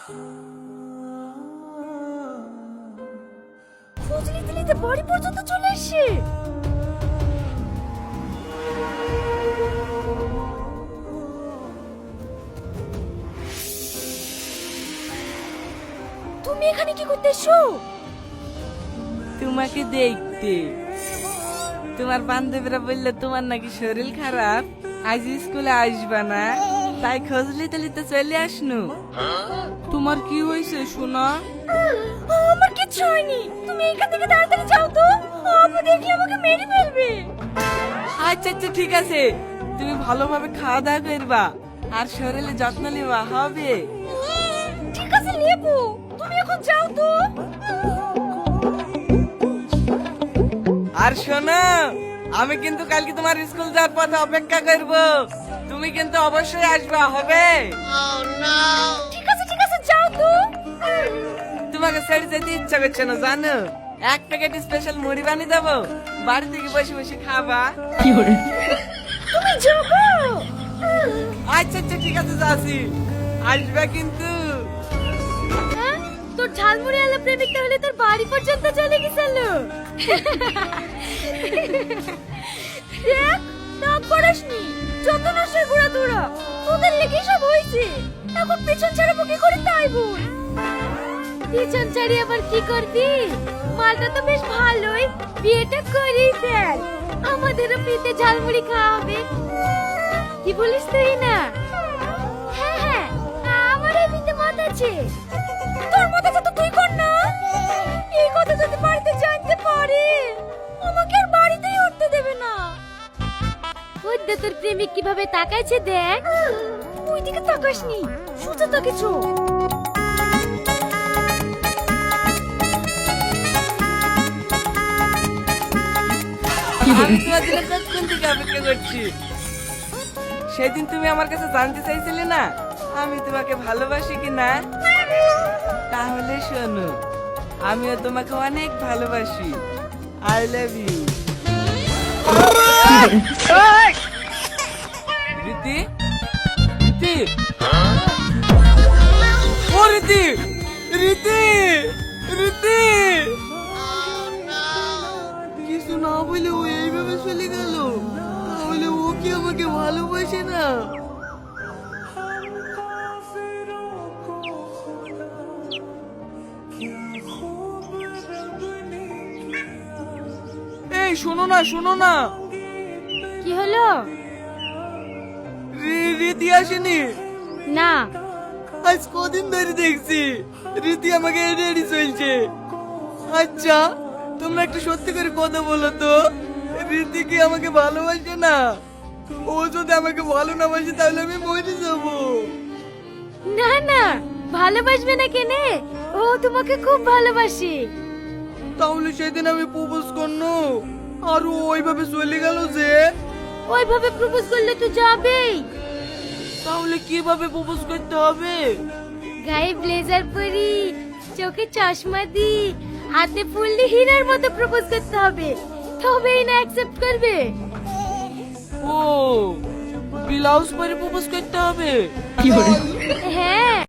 তুমি এখানে কি করতে এসো? তোমাকে দেখতে। তোমার বান্ধবীরা বললে, তোমার নাকি শরীর খারাপ। আজ স্কুলে আসবা না। তাই খোঁজ নিতে নিতে চলে আসনু। তোমার কি হয়েছে শোনা আমার কিচ্ছু হয়নি। তুমি এখান থেকে তাড়াতাড়ি যাও তো। আপু দেখলে আমাকে মেরে ফেলবে। আচ্ছা আচ্ছা ঠিক আছে। তুমি ভালোভাবে খাওয়া দাওয়া করবা আর শরীরে যত্ন নেওয়া হবে। ঠিক আছে লেবু। তুমি এখন যাও তো। আর শোনো আমি কিন্তু কালকে তোমার স্কুল যাওয়ার পথে অপেক্ষা করব। তুমি কিন্তু অবশ্যই আসবা হবে? ঠিক আছে ঠিক আছে যাও তো। তোমাকে ছেড়ে যেতে ইচ্ছা করছে না জানো? এক প্যাকেট স্পেশাল মুড়ি বানিয়ে দেবো। বাড়ি থেকে বসে বসে খাবা। তুমি যাব। আচ্ছা আচ্ছা ঠিক আছে যাচ্ছি। আসবে কিন্তু। হ্যাঁ? তোর ঝালমুড়ি আলা প্রেমিকটা হলে তোর বাড়ি পর্যন্ত চলে গেছিল দেখ তোদের লেগে সব হয়েছে? এখন পেছন ছাড়াবো কি করে তাই বল? পেছন ছাড়ি আবার কি করবি? মালটা তো বেশ ভালোই। বিয়েটা করি ফেল। আমাদেরও ফ্রিতে ঝালমুড়ি খাওয়া হবে কি বলিস তুই না? হ্যাঁ হ্যাঁ আমার এমনিতে মত আছে। ওই তোর প্রেমিক কীভাবে তাকাইছে দেখ। ওই দিকে তাকাসনি সোজা তাকিয়েছ আমি তোমার জন্য কতক্ষণ থেকে অপেক্ষা করছি? সেদিন তুমি আমার কাছে জানতে চাইছিলে না আমি তোমাকে ভালোবাসি কি না? তাহলে শোনো আমিও তোমাকে অনেক ভালোবাসি। আই লাভ ইউ রীতি রীতি ও রীতি রীতি রীতি কিছু না বলে ও এইভাবে চলে গেল। তাহলে ও কি আমাকে ভালোবাসে না? এই শোনো না শোনো না। কি হলো? রীতি আসেনি? না। আজ কদিন ধরে দেখছি রীতি আমাকে এড়ে এড়ে চলছে। আচ্ছা তোমরা একটু সত্যি করে কথা বলো তো। রীতি কি আমাকে ভালোবাসে না? ও যদি আমাকে ভালো না বাসে তাহলে আমি মরে যাব। না না ভালোবাসবে না কেনে? ও তোমাকে খুব ভালোবাসে। তাহলে সেদিন আমি প্রপোজ করনো। আর ও ওইভাবে চলে গেল যে? ওইভাবে প্রপোজ করলে তো যাবেই। তাহলে কীভাবে প্রপোজ করতে হবে? গায়ে ব্লেজার পরি চোখে চশমা দি হাতে ফুল দিয়ে হিরার মতো প্রপোজ করতে হবে। তবেই না অ্যাকসেপ্ট করবে। ও ব্লাউজ পরে প্রপোজ করতে হবে? হ্যাঁ।